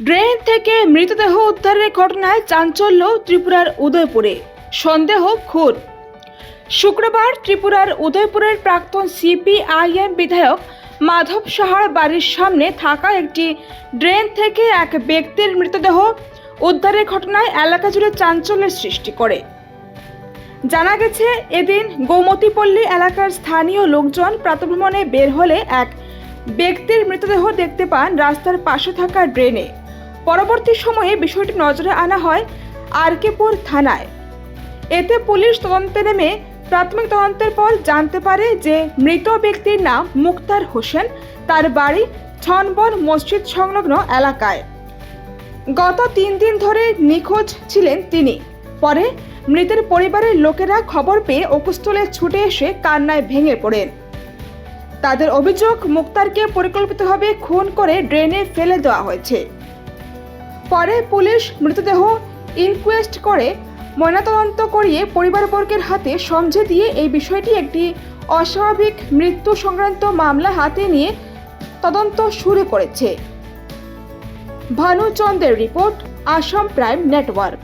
Drain থেকে মৃতদেহ উদ্ধারের ঘটনায় চাঞ্চল্য ত্রিপুরার উদয়পুরে। সন্দেহ খুন শুক্রবার ত্রিপুরার উদয়পুরের প্রাক্তন সিপিআইএম বিধায়ক মাধব সাহার বাড়ির সামনে থাকা একটি ড্রেন থেকে এক ব্যক্তির মৃতদেহ উদ্ধারের ঘটনায় এলাকা জুড়ে চাঞ্চল্যের সৃষ্টি করে। জানা গেছে, এদিন গৌমতীপল্লী এলাকার স্থানীয় লোকজন প্রাতভ্রমণে বের হলে এক ব্যক্তির মৃতদেহ দেখতে পান রাস্তার পাশে থাকা ড্রেনে। পরবর্তী সময়ে বিষয়টি নজরে আনা হয় আরকেপুর থানায়। এতে পুলিশ তদন্তে নেমে প্রাথমিক তদন্তের পর জানতে পারে যে মৃত ব্যক্তির নাম মুক্তার হোসেন, তার বাড়ি ছনবন মসজিদ সংলগ্ন এলাকায়। গত তিন দিন ধরে নিখোঁজ ছিলেন তিনি। পরে মৃতের পরিবারের লোকেরা খবর পেয়ে অকুস্থলে ছুটে এসে কান্নায় ভেঙে পড়েন। তাদের অভিযোগ, মুক্তারকে পরিকল্পিতভাবে খুন করে ড্রেনে ফেলে দেওয়া হয়েছে। পরে পুলিশ মৃতদেহ ইনকোয়েস্ট করে, ময়নাতদন্ত করিয়ে পরিবারবর্গের হাতে সমঝে দিয়ে এই বিষয়টি একটি অস্বাভাবিক মৃত্যু সংক্রান্ত মামলা হাতে নিয়ে তদন্ত শুরু করেছে। ভানুচন্দ্রের রিপোর্ট, আসাম প্রাইম নেটওয়ার্ক।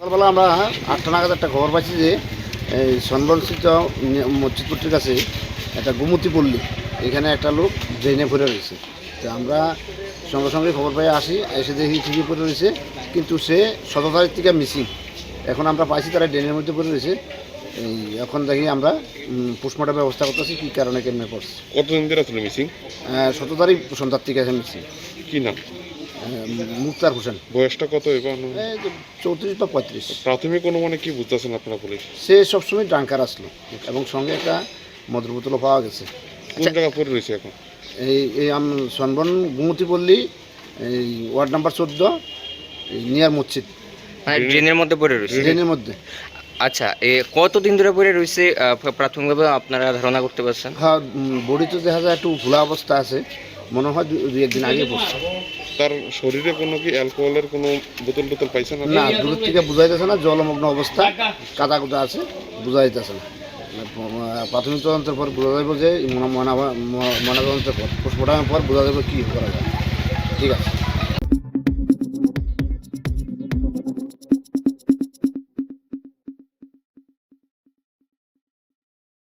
সকালবেলা আমরা আটটা নাগাদ একটা খবর পাচ্ছি যে সনবনস্থিত মসজিদপুরটির কাছে একটা গুমতি পল্লী, এখানে একটা লোক ড্রেনে পড়ে রয়েছে। তো আমরা সঙ্গে সঙ্গে খবর পাই আসি এসে দেখি ঠিকই পড়ে রয়েছে কিন্তু সে সতেরো তারিখ থেকে মিসিং এখন আমরা পাইছি তারা ড্রেনের মধ্যে পড়ে রয়েছে। এই এখন দেখি আমরা পোস্টমর্টম ব্যবস্থা করতেছি কী কারণে কেমনে পড়ছে কতদিন ধরে আসলে মিসিং সতেরো তারিখ সন্ধ্যার থেকে আছে মিসিং কি নাম? মুক্তার হোসেন। বয়সটা কত এবং এই যে চৌত্রিশ বা পঁয়ত্রিশ। প্রাথমিক অনুমানে কি বুঝতেছেন আপনারা পুলিশ? সে সবসময় ড্রাঙ্কার আসলো এবং সঙ্গে একটা মদের বোতলও পাওয়া গেছে। কোন জায়গা পড়ে রয়েছে এখন? এই এই আম সনবন গুমতি পল্লী এই ওয়ার্ড নাম্বার চোদ্দ নিয়ার মসজিদ। মানে ড্রেনের মধ্যে পড়ে রয়েছে? ট্রেনের মধ্যে। আচ্ছা এ কতদিন ধরে পড়ে রয়েছে প্রাথমিকভাবে আপনারা ধারণা করতে পারছেন? হ্যাঁ বডি তো দেখা যায় একটু ভোলা অবস্থা আছে। মনে হয় দু- দুই একদিন আগে পড়ছে। তার শরীরে কোনো কি অ্যালকোহলের কোনো বোতল টোতল পাইছেন আপনি? না দূর থেকে বোঝা যাচ্ছে না জলমগ্ন অবস্থা কাদা কুদা আছে বোঝা যাইতেছে না। প্রাথমিক তদন্তের পর বোঝা যাবে যে ময়না ময়নাতদন্তের পর পোস্টমর্টমের পর বোঝা যাবে কী করা যায় ঠিক আছে